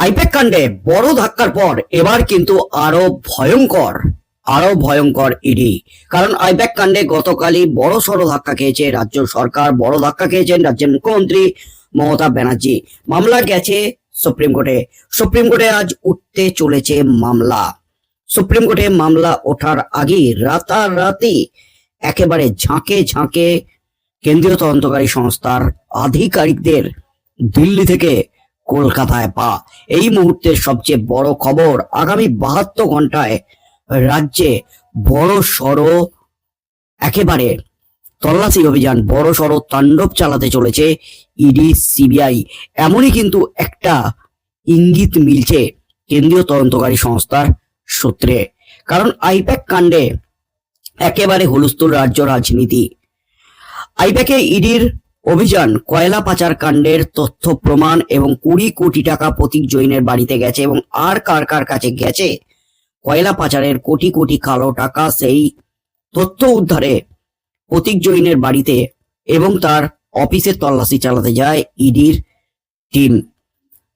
I-PAC কাণ্ডে বড় ধাক্কার পর এবার কিন্তু আরও ভয়ঙ্কর আরও ভয়ঙ্কর ইডি। কারণ আইপ্যাক কাণ্ডে গতকালই বড় সড় ধাক্কা খেয়েছে রাজ্য সরকার, বড় ধাক্কা খেয়েছেন রাজ্যের মুখ্যমন্ত্রী মমতা ব্যানার্জি। মামলা গেছে সুপ্রিম কোর্টে। সুপ্রিম কোর্টে আজ উঠতে চলেছে মামলা। সুপ্রিম কোর্টে মামলা ওঠার আগেই রাতারাতি একেবারে ঝাঁকে ঝাঁকে কেন্দ্রীয় তদন্তকারী সংস্থার আধিকারিকদের দিল্লি থেকে কলকাতায় পা। এই মুহূর্তের সবচেয়ে বড় খবর, আগামী বাহাত্তর ঘন্টায় রাজ্যে বড় সড়, একেবারে তল্লাশি অভিযান, বড় সড় তাণ্ডব চালাতে চলেছে ইডি, সিবিআই। এমনই কিন্তু একটা ইঙ্গিত মিলছে কেন্দ্রীয় তদন্তকারী সংস্থার সূত্রে। কারণ আইপ্যাক কাণ্ডে একেবারে হুলস্থুল রাজ্য রাজনীতি। আইপ্যাকে ইডির অভিযান, কয়লা পাচার কাণ্ডের তথ্য, প্রমাণ এবং কুড়ি কোটি টাকা প্রতীক জৈনের বাড়িতে গেছে এবং আর কার কার কাছে গেছে? কয়লা পাচারের কোটি কোটি কালো টাকা সেই তথ্য উদ্ধারে প্রতীক জৈনের বাড়িতে এবং তার অফিসের তল্লাশি চালাতে যায় ইডির টিম।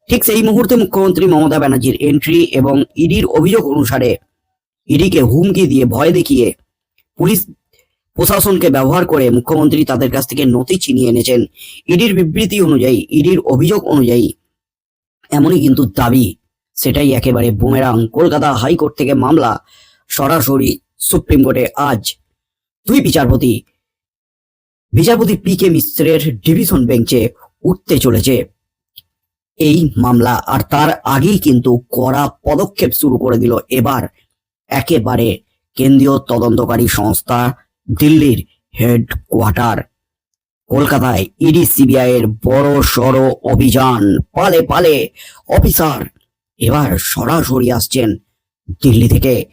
ঠিক সেই মুহূর্তে মুখ্যমন্ত্রী মমতা ব্যানার্জির এন্ট্রি এবং ইডির অভিযোগ অনুসারে ইডিকে হুমকি দিয়ে ভয় দেখিয়ে পুলিশ প্রশাসনকে ব্যবহার করে মুখ্যমন্ত্রী তাদের কাছ থেকে নথি ছিনিয়ে এনেছেন। ইডির বিবৃতি অনুযায়ী, ইডির অভিযোগ অনুযায়ী এমনই কিন্তু দাবি। সেটাই একেবারে বুমেরাং। কলকাতা হাইকোর্ট থেকে মামলা সরাসরি সুপ্রিম কোর্টে আজ। দুই বিচারপতি বিচারপতি পি কে মিশ্রের ডিভিশন বেঞ্চে উঠতে চলেছে এই মামলা। আর তার আগেই কিন্তু কড়া পদক্ষেপ শুরু করে দিল এবার। একেবারে কেন্দ্রীয় তদন্তকারী সংস্থা দিল্লির হেডকোয়ার্টার। কলকাতায় ইডি সিবিআই এর বড় সড় অভিযান। পালে পালে অফিসার এবার সরাসরি আসছেন দিল্লি থেকে।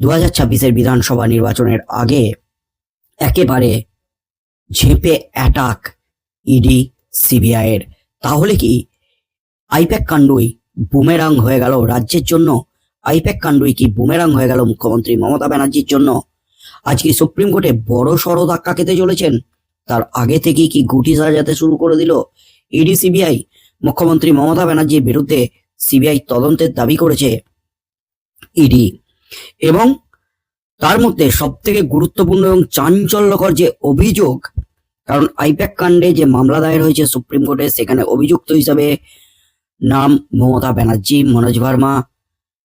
দু হাজার ছাব্বিশের বিধানসভা নির্বাচনের আগে একেবারে ঝেপে অ্যাটাক ইডি সিবিআই এর। তাহলে কি আইপ্যাক কাণ্ডই বুমেরাং হয়ে গেল রাজ্যের জন্য? আইপ্যাক কাণ্ডই কি বুমেরাং হয়ে গেল মুখ্যমন্ত্রী মমতা ব্যানার্জির জন্য? আজকে সুপ্রিম কোর্টে বড় সড় ধাক্কা খেতে চলেছেন। তার আগে থেকেই কি গুটি সাজাতে শুরু করে দিল? ইডি, সিবিআই, মুখ্যমন্ত্রী মমতা ব্যানার্জির বিরুদ্ধে সিবিআই তদন্তের দাবি করেছে ইডি। এবং তার মধ্যে সব থেকে গুরুত্বপূর্ণ এবং চাঞ্চল্যকর যে অভিযোগ, কারণ আইপ্যাক কাণ্ডে যে মামলা দায়ের হয়েছে সুপ্রিম কোর্টে, সেখানে অভিযুক্ত হিসাবে নাম মমতা ব্যানার্জি, মনোজ ভার্মা,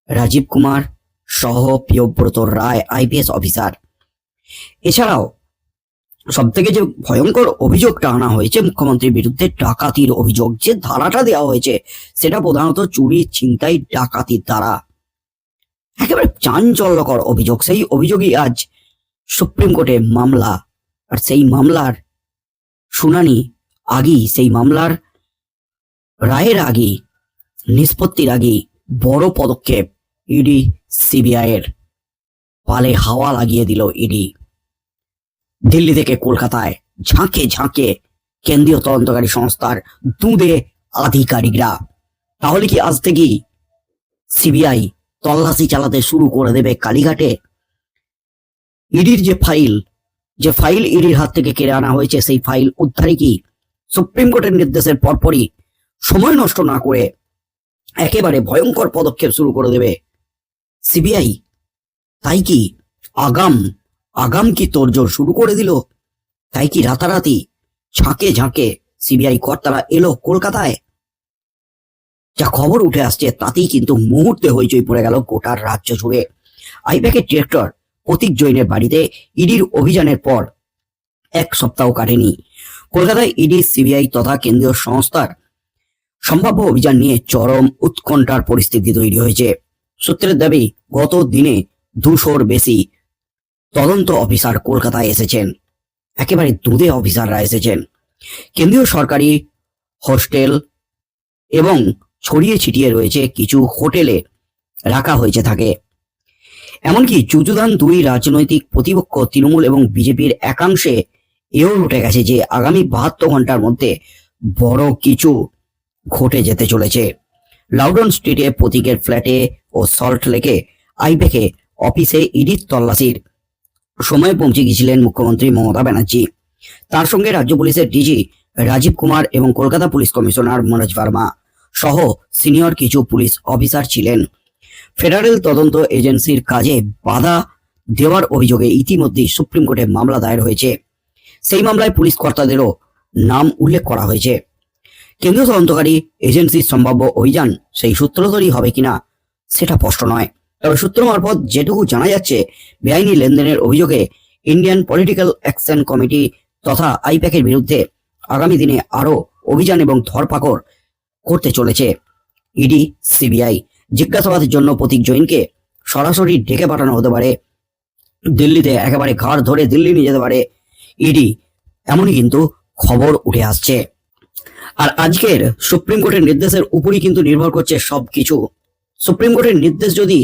রাজীব কুমার সহ প্রিয়ব্রত রায়, আইপিএস অফিসার। এছাড়াও সব থেকে যে ভয়ঙ্কর অভিযোগটা আনা হয়েছে মুখ্যমন্ত্রীর বিরুদ্ধে ডাকাতির অভিযোগ যে ধারাটা দেওয়া হয়েছে, সেটা প্রধানত চুরি, ছিনতাই, ডাকাতির দ্বারা। একেবারে চাঞ্চল্যকর অভিযোগ। সেই অভিযোগই আজ সুপ্রিম কোর্টে মামলা, আর সেই মামলার শুনানি আগেই, সেই মামলার রায়ের আগেই, নিষ্পত্তির আগেই বড় পদক্ষেপ ইডি সিবিআই এর পালে হাওয়া লাগিয়ে দিল ইডি। দিল্লি থেকে কলকাতায় ঝাঁকে ঝাঁকে কেন্দ্রীয় তদন্তকারী সংস্থার দুধে আধিকারিকরা। তাহলে কি আজ থেকেই সিবিআই তল্লাশি চালাতে শুরু করে দেবে কালীঘাটে? ইডির যে ফাইল যে ফাইল ইডির হাত থেকে কেড়ে আনা হয়েছে, সেই ফাইল উদ্ধারে কি সুপ্রিম কোর্টের নির্দেশের পরপরই সময় নষ্ট না করে একেবারে ভয়ঙ্কর পদক্ষেপ শুরু করে দেবে সিবিআই? তাই কি আগাম আগাম কি তোড়জোড় শুরু করে দিল? তাই কি রাতারাতি ঝাঁকে ঝাঁকে সিবিআই কর্তারা এলো কলকাতায়? যা খবর উঠে আসছে তাতেই কিন্তু মুহূর্তে হইচই পড়ে গেল গোটার রাজ্য জুড়ে। আইপ্যাকের ডিরেক্টর প্রতীক জৈনের বাড়িতে ইডির অভিযানের পর এক সপ্তাহ কাটেনি। কলকাতায় ইডি, সিবিআই তথা কেন্দ্রীয় সংস্থার সম্ভাব্য অভিযান নিয়ে চরম উৎকণ্ঠার পরিস্থিতি তৈরি হয়েছে। সূত্রের দাবি, গত দিনে দুশোর বেশি তদন্ত অফিসার কলকাতায় এসেছেন। একেবারে দুধে অফিসাররা এসেছেন। কেন্দ্রীয় সরকারি হোস্টেল এবং ছড়িয়ে ছিটিয়ে রয়েছে কিছু হোটেলে রাখা হয়েছে থাকে এমনকি যুযুদান দুই রাজনৈতিক প্রতিপক্ষ তৃণমূল এবং বিজেপির একাংশে এও উঠে গেছে যে আগামী বাহাত্তর ঘণ্টার মধ্যে বড় কিছু ঘটে যেতে চলেছে। লাউডন স্ট্রিটে প্রতীকের ফ্ল্যাটে ও সল্ট লেকে আইবেকে অফিসে ইডির তল্লাশির সময় পৌঁছে গিয়েছিলেন মুখ্যমন্ত্রী মমতা ব্যানার্জি। তার সঙ্গে রাজ্য পুলিশের ডিজি রাজীব কুমার এবং কলকাতা পুলিশ কমিশনার মনোজ ভার্মা সহ সিনিয়র কিছু পুলিশ অফিসার ছিলেন। ফেডারেল তদন্ত এজেন্সির কাজে বাধা দেওয়ার অভিযোগে ইতিমধ্যেই সুপ্রিম কোর্টে মামলা দায়ের হয়েছে। সেই মামলায় পুলিশ কর্তাদেরও নাম উল্লেখ করা হয়েছে। কেন্দ্রীয় তদন্তকারী এজেন্সির সম্ভাব্য অভিযান সেই সূত্র ধরেই হবে কিনা সেটা স্পষ্ট নয়। তবে সূত্র মারফত যেটুকু জানা যাচ্ছে, বেআইনি লেনদেনের অভিযোগে ইন্ডিয়ান পলিটিক্যাল অ্যাকশন কমিটি তথা আইপ্যাকের বিরুদ্ধে আগামী দিনে আরও অভিযান এবং ধরপাকড় করতে চলেছে। ইডি, সিবিআই জিজ্ঞাসাবাদের জন্য প্রতীক জৈনকে সরাসরি ডেকে পাঠানো হতে পারে। দিল্লিতে একেবারে ঘাড় ধরে দিল্লি নিয়ে যেতে পারে ইডি, এমনই কিন্তু খবর উঠে আসছে। আর আজকের সুপ্রিম কোর্টের নির্দেশের উপরই কিন্তু নির্ভর করছে সবকিছু। সুপ্রিম কোর্টের নির্দেশ যদি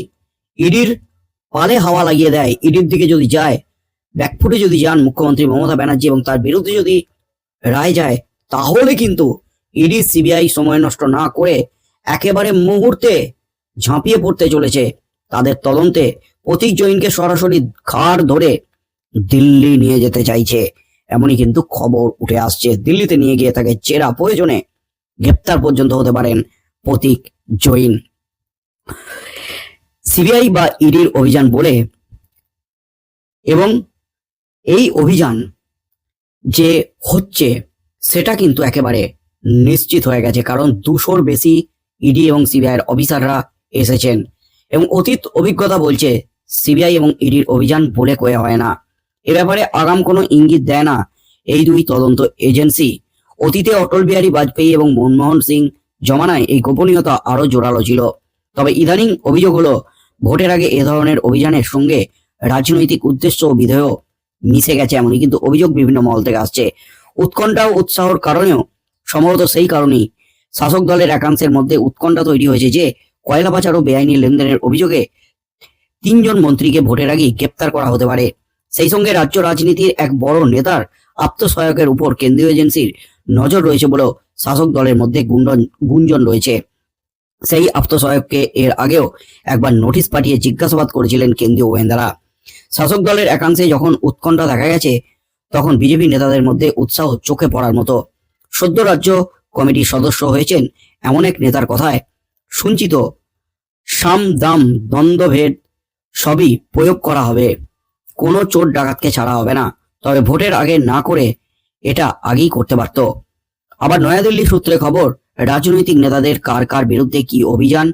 ইডির পালে হাওয়া লাগিয়ে দেয়। ইডির দিকে যদি যায়, ব্যাকফুটে যদি যান মুখ্যমন্ত্রী মমতা ব্যানার্জি এবং তার বিরুদ্ধে যদি রায় যায়, তাহলে কিন্তু ইডি, সিবিআই সময় নষ্ট না করে একেবারে মুহূর্তে ঝাঁপিয়ে পড়তে চলেছে। তাদের তদন্তে প্রতীক জৈনকে সরাসরি ঘাড় ধরে দিল্লি নিয়ে যেতে চাইছে। এমনই কিন্তু খবর উঠে আসছে। দিল্লিতে নিয়ে গিয়ে তাকে চেরা প্রয়োজনে গ্রেপ্তার পর্যন্ত হতে পারেন প্রতীক জৈন। সিবিআই বা ইডির অভিযান বলে এবং এই অভিযান যে হচ্ছে, সেটা কিন্তু একেবারে নিশ্চিত হয়ে গেছে, কারণ দুশোর বেশি ইডি এবং সিবিআইয়ের অফিসাররা এসেছেন। এবং অতীত অভিজ্ঞতা বলছে, সিবিআই এবং ইডির অভিযান বলে কয়ে হয় না। এ ব্যাপারে আগাম কোনো ইঙ্গিত দেয় না এই দুই তদন্ত এজেন্সি। অতীতে অটল বিহারী বাজপেয়ী এবং মনমোহন সিং জমানায় এই গোপনীয়তা আরও জোরালো ছিল। তবে ইদানিং অভিযোগ হলো ভোটের আগে এ ধরনের অভিযানের সঙ্গে রাজনৈতিক উদ্দেশ্য ও বিধেয় মিশে গেছে এমনই কিন্তু অভিযোগ বিভিন্ন মহল থেকে আসছে। উৎকণ্ঠা ও উৎসাহর কারণেও, সম্ভবত সেই কারণেই শাসক দলের একাংশের মধ্যে উৎকণ্ঠা তৈরি হয়েছে যে কয়লা পাচার ও বেআইনি লেনদেনের অভিযোগে তিনজন মন্ত্রীকে ভোটের আগেই গ্রেপ্তার করা হতে পারে। সেই সঙ্গে রাজ্য রাজনীতির এক বড় নেতার আত্মসহায়কের উপর কেন্দ্রীয় এজেন্সির নজর রয়েছে বলেও শাসক দলের মধ্যে গুঞ্জন গুঞ্জন রয়েছে। সেই আত্মসহায়ককে এর আগেও একবার নোটিশ পাঠিয়ে জিজ্ঞাসাবাদ করেছিলেন কেন্দ্রীয় গোয়েন্দারা। শাসক দলের একাংশে যখন উৎকণ্ঠা দেখা গেছে, তখন বিজেপি নেতাদের মধ্যে উৎসাহ চোখে পড়ার মতো। সদ্য রাজ্য কমিটির সদস্য হয়েছেন এমন এক নেতার কথায় সঞ্চিত সাম দাম দ্বন্দ্বভেদ সবই প্রয়োগ করা হবে। কোনো চোর ডাকাতকে ছাড়া হবে না। তবে ভোটের আগে না করে এটা আগেই করতে পারত। আবার নয়াদিল্লি সূত্রে খবর রাজনৈতিক নেতাদের কার কার বিরুদ্ধে কি অভিযান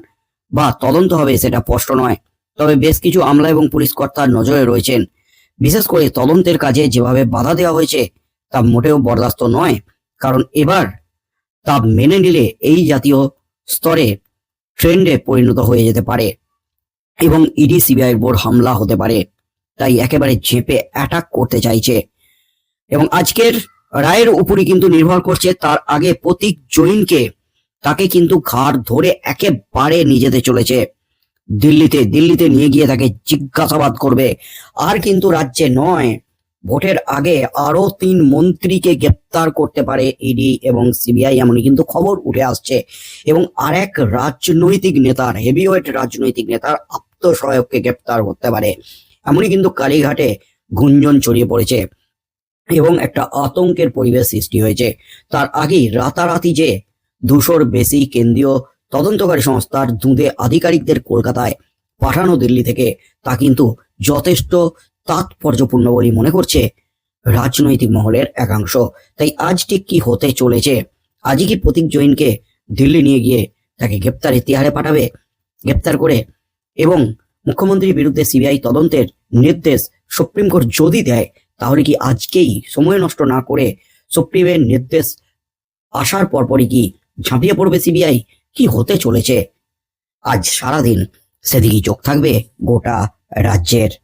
বা তদন্ত হবে সেটা স্পষ্ট নয়। তবে বেশ কিছু আমলা এবং পুলিশ কর্তার নজরে রয়েছেন। বিশেষ করে তদন্তের কাজে যেভাবে বাধা দেওয়া হয়েছে, তা মোটেও বরদাস্ত নয়। কারণ এবার তা মেনে নিলে এই জাতীয় স্তরে ট্রেন্ডে পরিণত হয়ে যেতে পারে এবং ইডি সিবিআই বোর্ড হামলা হতে পারে। তাই একেবারে চেপে অ্যাটাক করতে চাইছে। এবং আজকের রায়ের উপরই কিন্তু নির্ভর করছে, তার আগে প্রতীক জৈনকে তাকে কিন্তু ঘাড় ধরে একেবারে নিয়ে যেতে চলেছে। দিল্লিতে দিল্লিতে নিয়ে গিয়ে তাকে জিজ্ঞাসাবাদ করবে। আর কিন্তু রাজ্যে নয়, ভোটের আগে আরও তিন মন্ত্রীকে গ্রেপ্তার করতে পারে ইডি এবং সিবিআই, এমনই কিন্তু খবর উঠে আসছে। এবং আরেক রাজনৈতিক নেতার, হেভিওয়েট রাজনৈতিক নেতার আত্মসহায়ককে গ্রেপ্তার করতে পারে। এমনই কিন্তু কালীঘাটে গুঞ্জন ছড়িয়ে পড়েছে। এবং একটা আতঙ্কের পরিবেশ সৃষ্টি হয়েছে। তার আগেই রাতারাতি যে দুশোর বেশি কেন্দ্রীয় তদন্তকারী সংস্থার দুঁদে আধিকারিকদের কলকাতায় পাঠানো দিল্লি থেকে, তা কিন্তু যথেষ্ট তাৎপর্যপূর্ণ বলে মনে করছে রাজনৈতিক মহলের একাংশ। তাই আজ ঠিক কি হতে চলেছে? আজই কি প্রতীক জৈনকে দিল্লি নিয়ে গিয়ে তাকে গ্রেপ্তার ইতিহারে পাঠাবে? গ্রেপ্তার করে এবং মুখ্যমন্ত্রীর বিরুদ্ধে সিবিআই তদন্তের নির্দেশ সুপ্রিম কোর্ট যদি দেয় তাহলে কি আজকেই সময় নষ্ট না করে সুপ্রিমের নির্দেশ আসার পরপরই কি ঝাঁপিয়ে পড়বে সিবিআই? কি হতে চলেছে? আজ সারাদিন সেদিকেই চোখ থাকবে গোটা রাজ্যের।